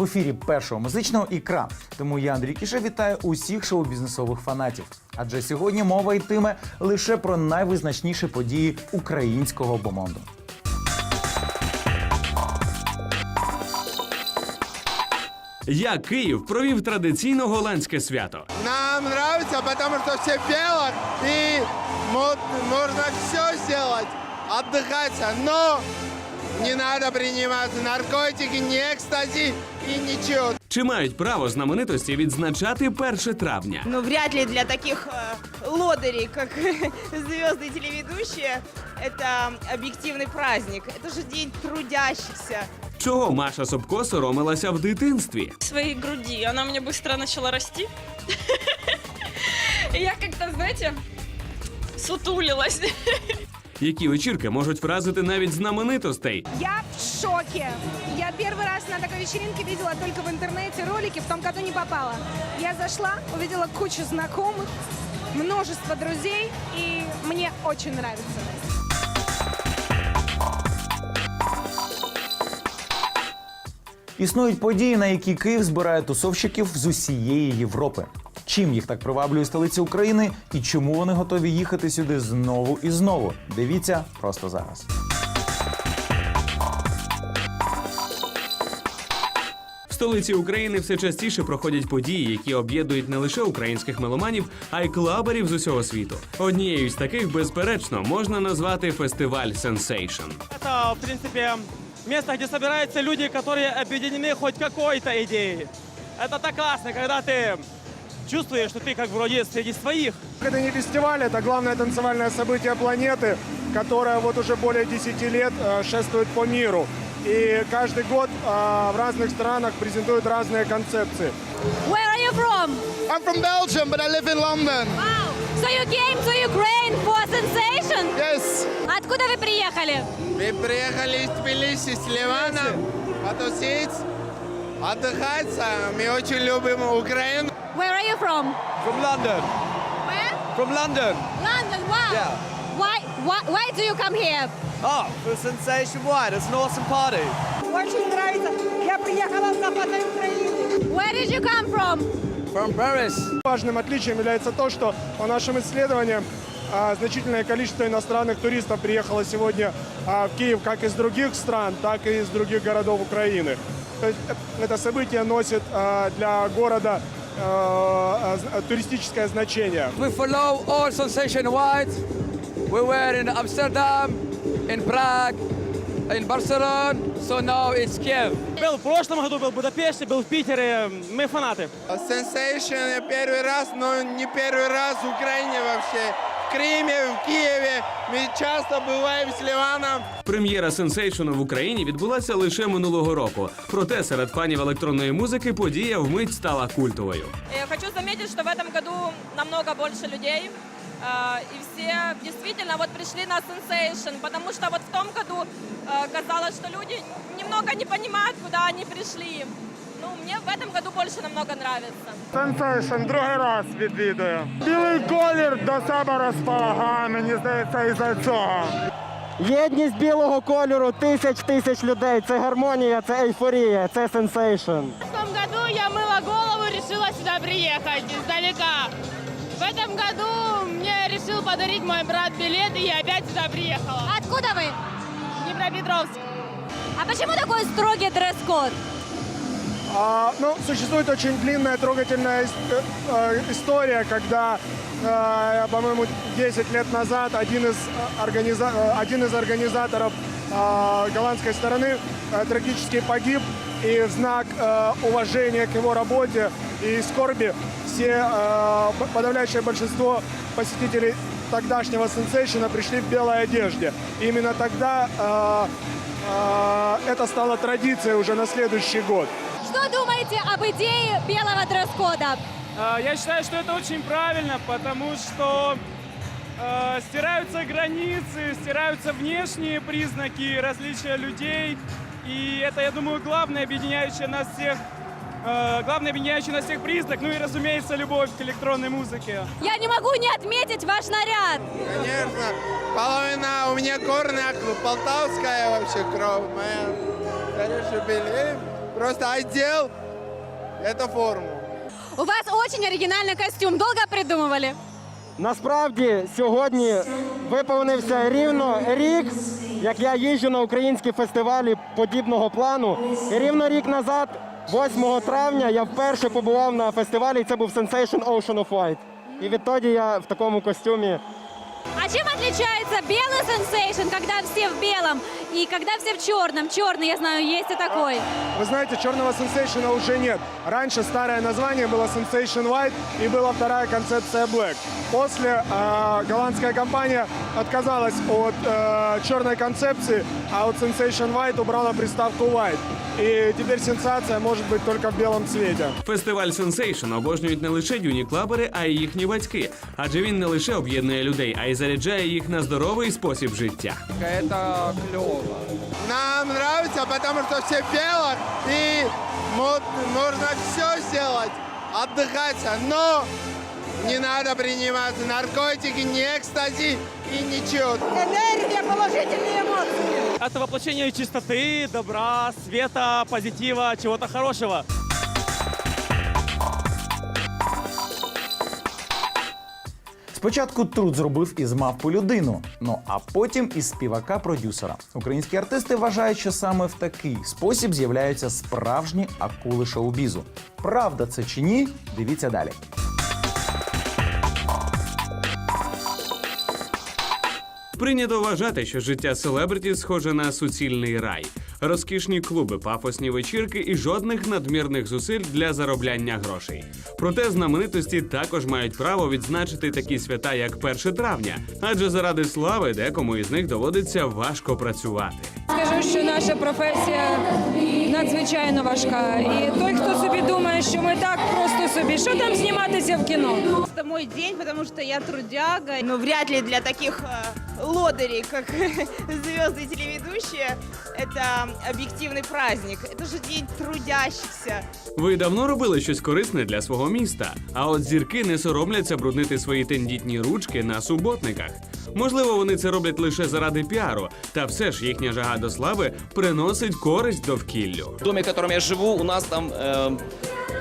в ефірі першого музичного ікра. Тому я Андрій Кіше вітаю усіх шоу-бізнесових фанатів. Адже сьогодні мова йтиме лише про найвизначніші події українського бомонду. Як Київ провів традиційно голландське свято. Нам нравится, потому что все в белых, и мо- можно все сделать, отдыхать, но не надо принимать наркотики, ни экстази и ничего. Чи мають право знаменитості відзначати 1 травня? Но вряд ли для таких э, лодырей, как звезды и телеведущие, это объективный праздник. Это же день трудящихся. Чого Маша Собко соромилася в дитинстві? своей груди. Она у меня быстро начала расти. И я как-то, знаете, сутулилась. Які вечірки можуть вразити навіть знаменитостей? Я в шоке. Я первый раз на такой вечеринке видела только в интернете ролики, в том году не попала. Я зашла, увидела кучу знакомых, множество друзей, и мне очень нравится. Існують події, на які Київ збирає тусовщиків з усієї Європи. Чим їх так приваблює столиця України і чому вони готові їхати сюди знову і знову? Дивіться просто зараз. В столиці України все частіше проходять події, які об'єднують не лише українських меломанів, а й клаберів з усього світу. Однією з таких, безперечно, можна назвати фестиваль Sensation. Это, в принципе, место, где собираются люди, которые объединены хоть какой-то идеей. Это так классно, когда ты чувствуешь, что ты как вроде среди своих. Это не фестиваль, это главное танцевальное событие планеты, которое вот уже более 10 лет э, шествует по миру. И каждый год э, в разных странах презентуют разные концепции. Where are you from? I'm from Belgium, but I live in London. Wow. So you came to Ukraine for sensation? Yes. Откуда вы приехали? Мы приехали из Тбилиси, с Ливана, потусить, отдыхать. А Мы очень любим Украину. Where are you from? From London. Where? From London. London. Wow. Yeah. Why, why, why do you come here? Oh, for Sensation Wide. It's an awesome party. Очень нравится. Я приехала с Западной Украины. Where did you come from? From Paris. Важным отличием является то, что по нашим исследованиям а, значительное количество иностранных туристов приехало сегодня а, в Киев как из других стран, так и из других городов Украины. То есть это событие носит а, для города а, а, туристическое значение. We follow all sensation wide. We were in Amsterdam, in Prague, in Barcelona. So now it's Kiev. Был в прошлом году, был в Будапеште, был в Питере. Мы фанаты. Sensation первый раз, но не первый раз в Украине вообще. В Крыме, в Киеве. Мы часто бываем с Ливаном. Прем'єра Sensation в Україні відбулася лише минулого року. Проте серед фанів електронної музики подія вмить стала культовою. Я хочу заметить, что в этом году намного больше людей. э, И все действительно вот пришли на Sensation, потому что вот в том году э, казалось, что люди немного не понимают, куда они пришли. Ну, мне в этом году больше намного нравится. Сенсейшн другий раз відвідую. Білий колір до себе розполагає, мені здається, із-за цього. Єдність білого кольору, тисяч тисяч людей. Це гармонія, це ейфорія, це сенсейшн. В том году я мыла голову и решила сюда приехать издалека. В этом году мне решил подарить мой брат билет, и я опять сюда приехала. Откуда вы? Днепропетровск. А почему такой строгий дресс-код? А, ну, существует очень длинная трогательная э, э, история, когда, э, по-моему, 10 лет назад один из, э, организа- один из организаторов э, голландской стороны э, трагически погиб, и в знак э, уважения к его работе и скорби все, э, подавляющее большинство посетителей тогдашнего сенсейшена пришли в белой одежде. И именно тогда э, э, это стало традицией уже на следующий год. Что думаете об идее белого дресс-кода? Я считаю, что это очень правильно, потому что э, стираются границы, стираются внешние признаки различия людей. И это, я думаю, главное объединяющее нас всех э, главный объединяющий нас всех признак, ну и, разумеется, любовь к электронной музыке. Я не могу не отметить ваш наряд. Конечно. Половина у меня корня полтавская вообще кровь моя. Конечно, были. просто одел эту форму. У вас очень оригинальный костюм. Долго придумывали? Насправді сьогодні виповнився рівно рік, як я їжджу на українські фестивалі подібного плану. І рівно рік назад, 8 травня, я вперше побував на фестивалі, і це був Sensation Ocean of White. І відтоді я в такому костюмі. А чем отличается белый сенсейшн, когда все в белом, и когда все в черном? Черный, я знаю, есть и такой. Вы знаете, черного сенсейшена уже нет. Раньше старое название было Sensation White и была вторая концепция Black. После э, голландская компания отказалась от э, черной концепции, а от Sensation White убрала приставку White. И теперь сенсация может быть только в белом цвете. Фестиваль Sensation обожнюють не лише юні клабери, а й їхні батьки. Адже він не лише об'єднує людей, а й заряджає їх на здоровий спосіб життя. Это клево. Нам нравится, потому что все в белых, и можно все сделать, отдыхать, но не надо принимать наркотики, не экстази и ничего. Энергия, положительные эмоции. Это воплощение чистоты, добра, света, позитива, чего-то хорошего. Спочатку труд зробив із мавпу людину, ну а потім із співака-продюсера. Українські артисти вважають, що саме в такий спосіб з'являються справжні акули шоу-бізу. Правда це чи ні? Дивіться далі. Прийнято вважати, що життя селебриті схоже на суцільний рай, розкішні клуби, пафосні вечірки і жодних надмірних зусиль для заробляння грошей. Проте знаменитості також мають право відзначити такі свята, як 1 травня, адже заради слави декому із них доводиться важко працювати. Скажу, що наша професія надзвичайно важка. І той, хто собі думає, що ми так просто собі, що там зніматися в кіно? Это мой день, потому что я трудяга. Но вряд ли для таких э, лодырей, как звезды и телеведущие, это объективный праздник. Это же день трудящихся. Ви давно робили щось корисне для свого міста, а от зірки не соромляться бруднити свої тендітні ручки на суботниках. Можливо, вони це роблять лише заради піару, та все ж їхня жага до слави приносить користь довкіллю. В доме, в котором я живу, у нас там э,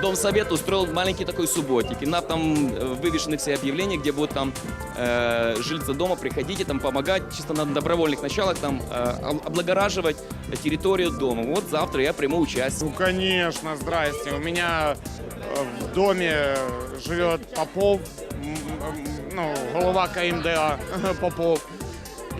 Дом Совет устроил маленький такой субботник. И на там э, вывешены все объявления, где будут там э, жильцы дома, приходите, там помогать, чисто на добровольных началах там э, об- облагораживать территорию дома. Вот завтра я приму участие. Ну, конечно, здрасте. У меня э, в доме живет Попов, ну, голова КМДА Попов.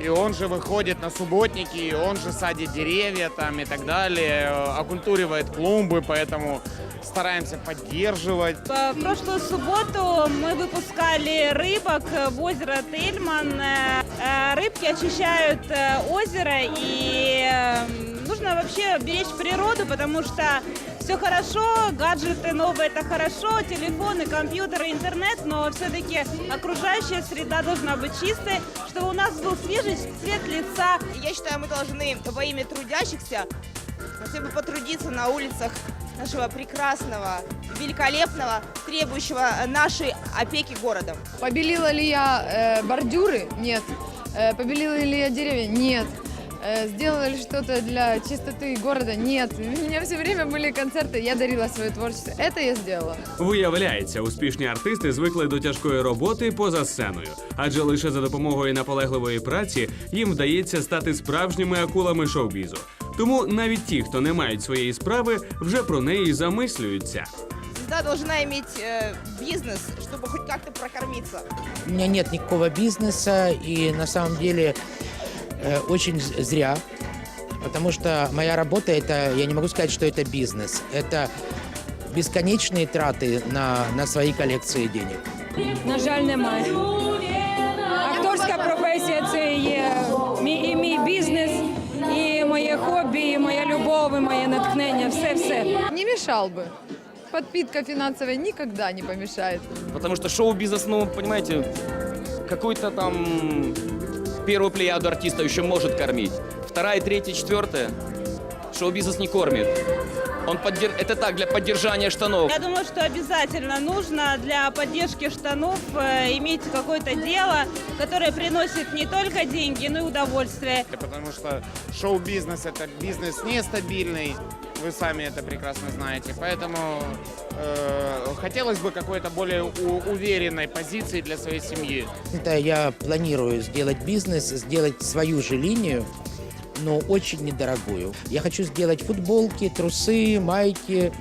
И он же выходит на субботники, и он же садит деревья там и так далее, э, окультуривает клумбы, поэтому стараемся поддерживать. В прошлую субботу мы выпускали рыбок в озеро Тельман. Э, Рыбки очищают э, озеро, и э, нужно вообще беречь природу, потому что все хорошо, гаджеты новые это хорошо, телефоны, компьютеры, интернет, но все-таки окружающая среда должна быть чистой, чтобы у нас был свежий цвет лица. Я считаю, мы должны во имя трудящихся хотя бы потрудиться на улицах нашего прекрасного, великолепного, требующего нашей опеки городом. Побелила ли я э, бордюры? Нет. Э, побелила ли я деревья? Нет. Э, сделала ли что-то для чистоты города? Нет. У меня все время были концерты, я дарила свое творчество. Это я сделала. Виявляється, успішні артисти звикли до тяжкої роботи поза сценою, адже лише за допомогою наполегливої праці їм вдається стати справжніми акулами шоу-бізу. Тому навіть ті, хто не мають своєї справи, вже про неї замислюються. Звезда должна иметь э, бизнес, чтобы хоть как-то прокормиться. У меня нет никакого бизнеса, и на самом деле э, очень з- зря, потому что моя работа это, я не могу сказать, что это бизнес, это бесконечные траты на, на свои коллекции денег. На жаль, немає. моя любов, і моє натхнення. Все, все. Не мішав би. Подпитка фінансова ніколи не помішає. Потому что шоу-бизнес, ну, понимаете, какой-то там первую плеяду артиста еще может кормить. Вторая, третья, четвертая. Шоу-бизнес не кормит. Он поддер... Это так, для поддержания штанов. Я думаю, что обязательно нужно для поддержки штанов э, иметь какое-то дело, которое приносит не только деньги, но и удовольствие. Потому что шоу-бизнес это бизнес нестабильный. вы сами это прекрасно знаете. Поэтому э, хотелось бы какой-то более у- уверенной позиции для своей семьи. Это я планирую сделать бизнес, сделать свою же линию, но очень недорогую. Я хочу сделать футболки, трусы, майки.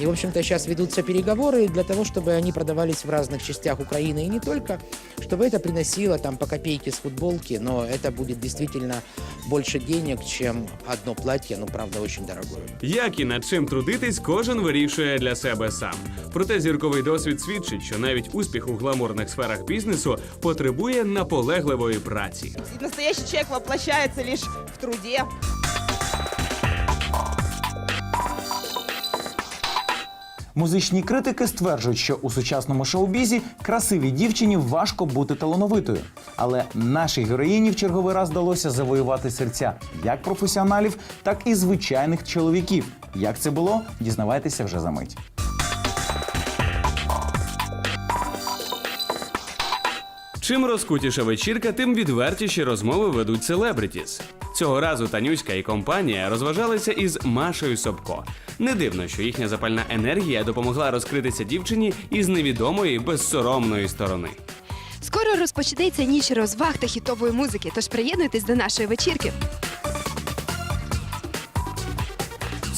И, в общем-то, сейчас ведутся переговоры для того, чтобы они продавались в разных частях Украины и не только, чтобы это приносило там по копейке с футболки, но это будет действительно больше денег, чем одно платье, ну, правда, очень дорогое. Як і над чим трудитись, кожен вирішує для себе сам. Проте зірковий досвід свідчить, що навіть успіх у гламурних сферах бізнесу потребує наполегливої праці. Настоящий человек воплощается лишь в труде. Музичні критики стверджують, що у сучасному шоу-бізі красивій дівчині важко бути талановитою. Але нашій героїні в черговий раз вдалося завоювати серця як професіоналів, так і звичайних чоловіків. Як це було, дізнавайтеся вже за мить. Чим розкутіша вечірка, тим відвертіші розмови ведуть селебритіс. Цього разу Танюська і компанія розважалися із Машею Собко. Не дивно, що їхня запальна енергія допомогла розкритися дівчині із невідомої безсоромної сторони. Скоро розпочнеться ніч розваг та хітової музики, тож приєднуйтесь до нашої вечірки.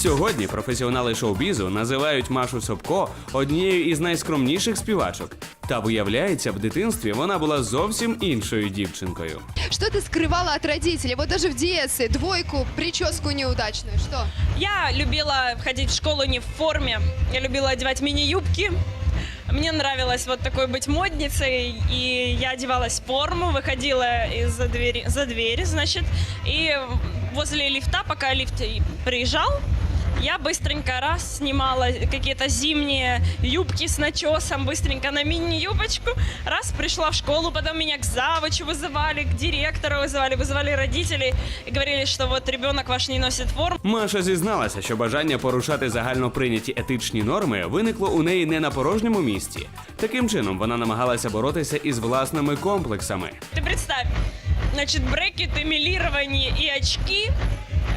Сьогодні професіонали шоу-бізу називають Машу Собко однією із найскромніших співачок. Та виявляється, в дитинстві вона була зовсім іншою дівчинкою. Что ты скрывала от родителей? Вот даже в детстве двойку, прическу неудачную. Что? Я любила ходить в школу не в форме. Я любила одевать мини-юбки. Мне нравилось вот такой быть модницей, и я одевалась в форму, выходила из-за двери, за дверь, значит, и возле лифта, пока лифт и приезжал, я быстренько раз снимала какие-то зимние юбки с начесом, быстренько на мини-юбочку, раз пришла в школу, потом меня к завучу вызывали, к директору вызывали, вызывали родителей и говорили, что вот ребенок ваш не носит форму. Маша зізналася, що бажання порушати загально прийняті етичні норми виникло у неї не на порожньому місці. Таким чином вона намагалася боротися із власними комплексами. Ты представь, значит, брекеты, милирование и очки.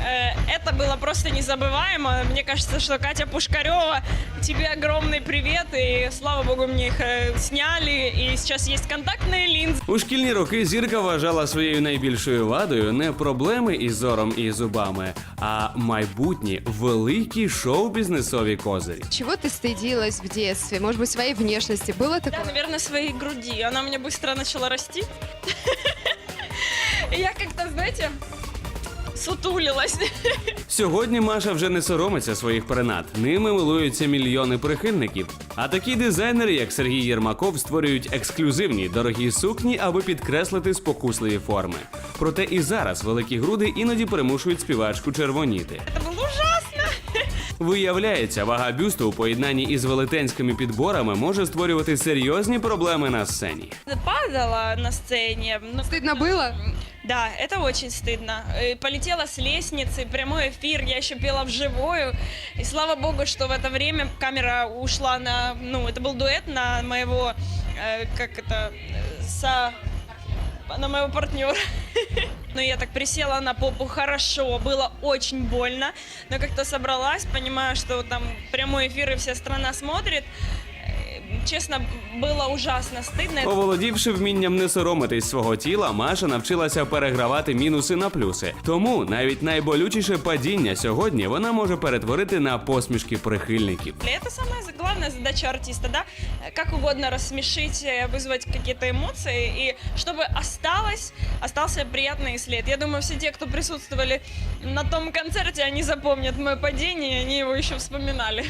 э, Это было просто незабываемо. Мне кажется, что Катя Пушкарева, тебе огромный привет. И слава богу, мне их э, сняли. И сейчас есть контактные линзы. У шкільні роки зірка вважала своєю найбільшою вадою не проблеми із зором і зубами, а майбутні великі шоу-бізнесові козирі. Чего ты стыдилась в детстве? Может быть, своей внешности? Было Да, такое? наверное, своей груди. Она у меня быстро начала расти. И я как-то, знаете, сутулилась. Сьогодні Маша вже не соромиться своїх принад. Ними милуються мільйони прихильників. А такі дизайнери, як Сергій Єрмаков, створюють ексклюзивні дорогі сукні, аби підкреслити спокусливі форми. Проте і зараз великі груди іноді примушують співачку червоніти. Это было ужасно. Виявляється, вага бюсту у поєднанні із велетенськими підборами може створювати серйозні проблеми на сцені. Падала на сцене. Ну, Стыдно было? Да, это очень стыдно. Э, Полетела с лестницы, прямой эфир, я еще пела вживую. И слава богу, что в это время камера ушла на... Ну, это был дуэт на моего... э, как это... э, Со... На моего партнера. Но я так присела на попу хорошо, было очень больно. Но как-то собралась, понимаю, что там прямой эфир и вся страна смотрит. Э, Честно, было ужасно стыдно. Оволодівши вмінням не соромитись свого тіла, Маша навчилася перегравати мінуси на плюси. Тому навіть найболючіше падіння сьогодні вона може перетворити на посмішки прихильників. Это самая за- главная задача артиста, да? Э, Как угодно рассмешить, э, вызвать какие-то эмоции, и чтобы осталось, остался приятный след. Я думаю, все те, кто присутствовали на том концерте, они запомнят мое падение, они его еще вспоминали.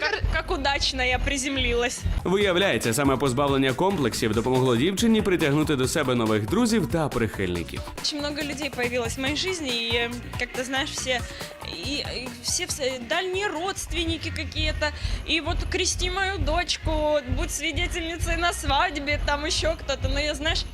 Как, как удачно я приземлилась. Виявляється, саме позбавлення комплексів допомогло дівчині притягнути до себе нових друзів та прихильників. Очень много людей появилось в моей жизни, и э, как-то, знаешь, все, и, и все, все дальние родственники какие-то, и вот крести мою дочку, будь свидетельницей на свадьбе, там еще кто-то, но я, знаешь,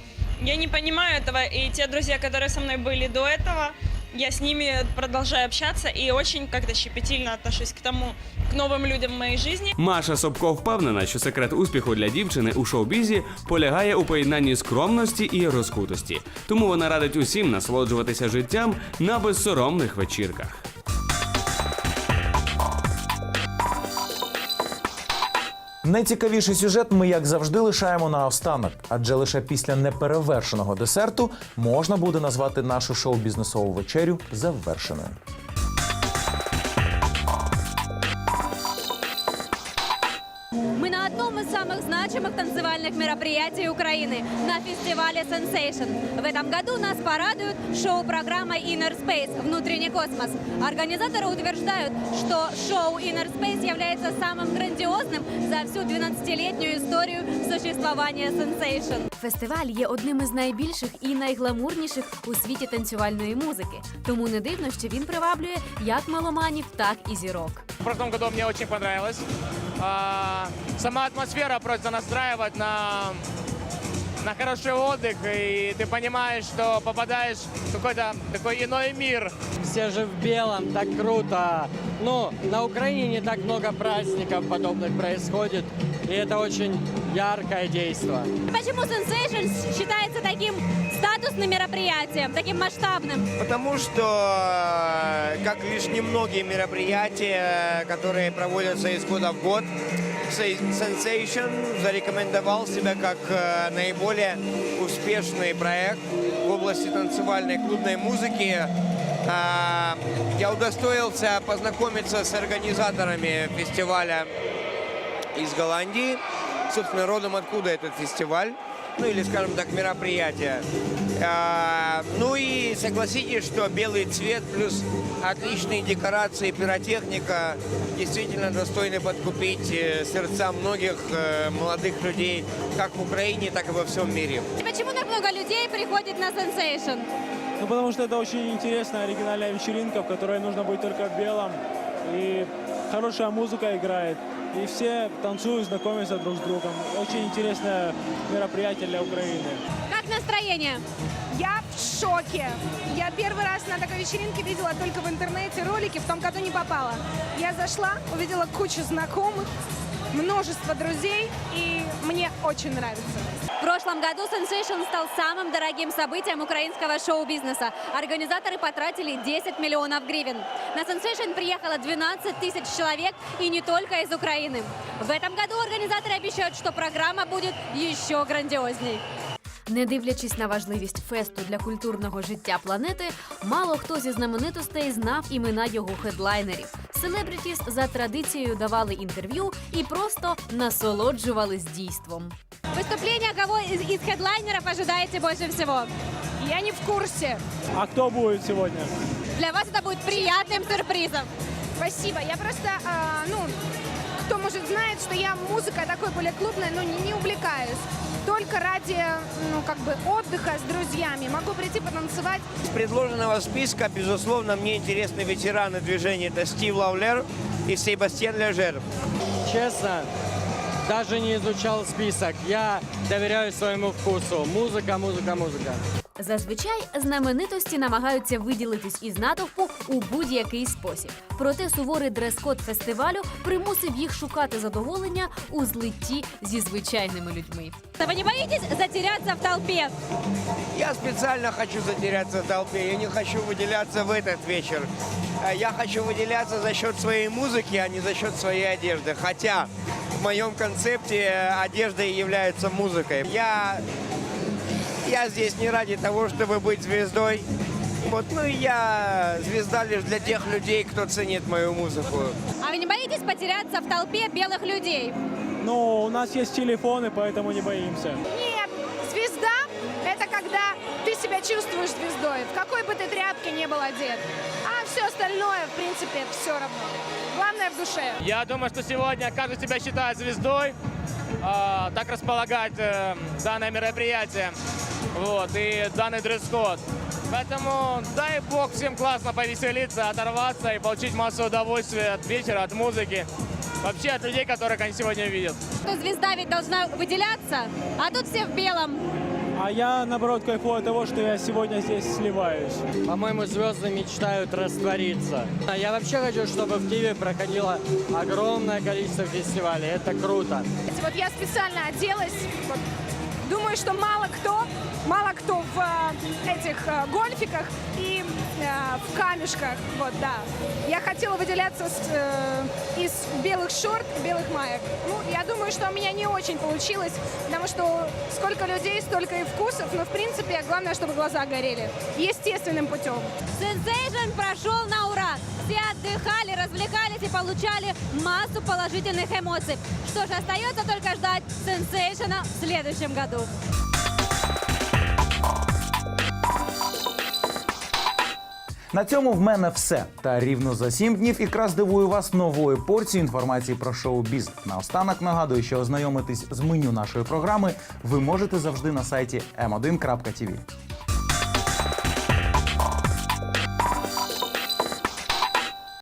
я не понимаю этого, и те друзья, которые со мной были до этого, я с ними продолжаю общаться и очень как-то щепетильно отношусь к тому, к Новим людям в моей жизни. Маша Собко впевнена, що секрет успіху для дівчини у шоу-бізі полягає у поєднанні скромності і розкутості. Тому вона радить усім насолоджуватися життям на безсоромних вечірках. Найцікавіший сюжет ми, як завжди, лишаємо наостанок, адже лише після неперевершеного десерту можна буде назвати нашу шоу-бізнесову вечерю завершеною. значимых танцевальных мероприятий Украины на фестивале Sensation. В этом году нас порадует шоу-программа Inner Space «Внутренний космос». Организаторы утверждают, что шоу Inner Space является самым грандиозным за всю 12-летнюю историю существования Sensation. Фестиваль є одним із найбільших і найгламурніших у світі танцювальної музики. Тому не дивно, що він приваблює як меломанів, так і зірок. В прошлом году мне очень понравилось. Сама атмосфера просто настраивать на, на хороший отдых, и ты понимаешь, что попадаешь в какой-то такой иной мир. Все же в белом, так круто. Ну, на Украине не так много праздников подобных происходит, и это очень яркое действие. Почему Sensation считается таким статусным мероприятием, таким масштабным? Потому что, э, как лишь немногие мероприятия, которые проводятся из года в год, Sensation зарекомендовал себя как э, наиболее успешный проект в области танцевальной клубной музыки. А, Я удостоился познакомиться с организаторами фестиваля из Голландии, собственно, родом откуда этот фестиваль, ну или, скажем так, мероприятие. А, Ну и согласитесь, что белый цвет плюс отличные декорации, пиротехника действительно достойны подкупить э, сердца многих э, молодых людей, как в Украине, так и во всем мире. Почему так много людей приходит на Sensation? Ну, потому что это очень интересная, оригинальная вечеринка, в которой нужно быть только в белом. И хорошая музыка играет. И все танцуют, знакомятся друг с другом. Очень интересное мероприятие для Украины. Как настроение? Я в шоке. Я первый раз на такой вечеринке видела только в интернете ролики, в том году не попала. Я зашла, увидела кучу знакомых, множество друзей, и мне очень нравится. В прошлом году Sensation стал самым дорогим событием украинского шоу-бизнеса. Организаторы потратили 10 миллионов гривен. На Sensation приехало 12 тысяч человек и не только из Украины. В этом году организаторы обещают, что программа будет еще грандиозней. Не дивлячись на важливість фесту для культурного життя планети, мало хто зі знаменитостей знав імена його хедлайнерів. Селебрітіс за традицією давали інтерв'ю і просто насолоджувались дійством. Выступление кого из, из хедлайнеров ожидаете больше всего? Я не в курсе. А кто будет сегодня? Для вас это будет приятным сюрпризом. Спасибо. Я просто, а, ну, Кто может знает, что я музыкой такой более клубной, но не, не увлекаюсь. Только ради, ну, как бы отдыха с друзьями. Могу прийти потанцевать. Из предложенного списка, безусловно, мне интересны ветераны движения. Это Стив Лаулер и Себастьян Лежер. Честно, даже не изучал список. Я доверяю своему вкусу. Музыка, музыка, музыка. Зазвичай знаменитості намагаються виділитись із натовпу у будь-який спосіб. Проте суворий дрес-код фестивалю примусив їх шукати задоволення у злитті зі звичайними людьми. Вы не боитесь затеряться в толпе? Я специально хочу затеряться в толпе. Я не хочу выделяться в этот вечер. А Я хочу выделяться за счет своей музыки, а не за счет своей одежды. Хотя в моем концепте э, одежда и является музыкой. Я, я здесь не ради того, чтобы быть звездой. Вот, ну и я звезда лишь для тех людей, кто ценит мою музыку. А вы не боитесь потеряться в толпе белых людей? Ну, у нас есть телефоны, поэтому не боимся. Нет, звезда – это когда ты себя чувствуешь звездой, в какой бы ты тряпке не был одет. А все остальное, в принципе, все равно. Главное в душе. Я думаю, что сегодня каждый себя считает звездой. А, так располагает э, данное мероприятие. Вот, и данный дресс-код. Поэтому дай бог всем классно повеселиться, оторваться и получить массу удовольствия от вечера, от музыки. Вообще от людей, которых они сегодня видят. Что звезда ведь должна выделяться, а тут все в белом. А я, наоборот, кайфую от того, что я сегодня здесь сливаюсь. По-моему, звезды мечтают раствориться. А Я вообще хочу, чтобы в Киеве проходило огромное количество фестивалей. Это круто. Вот я специально оделась. вот, думаю, что мало кто, мало кто в э, этих э, гольфиках и э, в камешках, вот, да. Я хотела выделяться с, э, из белых шорт и белых маек. Ну, я думаю, что у меня не очень получилось, потому что сколько людей, столько и вкусов, но, в принципе, главное, чтобы глаза горели. Естественным путем. Сенсейшн прошел на ура. Все отдыхали, развлекались и получали массу положительных эмоций. Что же, остается только ждать сенсейшена в следующем году. На цьому в мене все. Та рівно за сім днів ікра здивую вас новою порцією інформації про шоу-біз. Наостанок нагадую, що ознайомитись з меню нашої програми ви можете завжди на сайті m1.tv.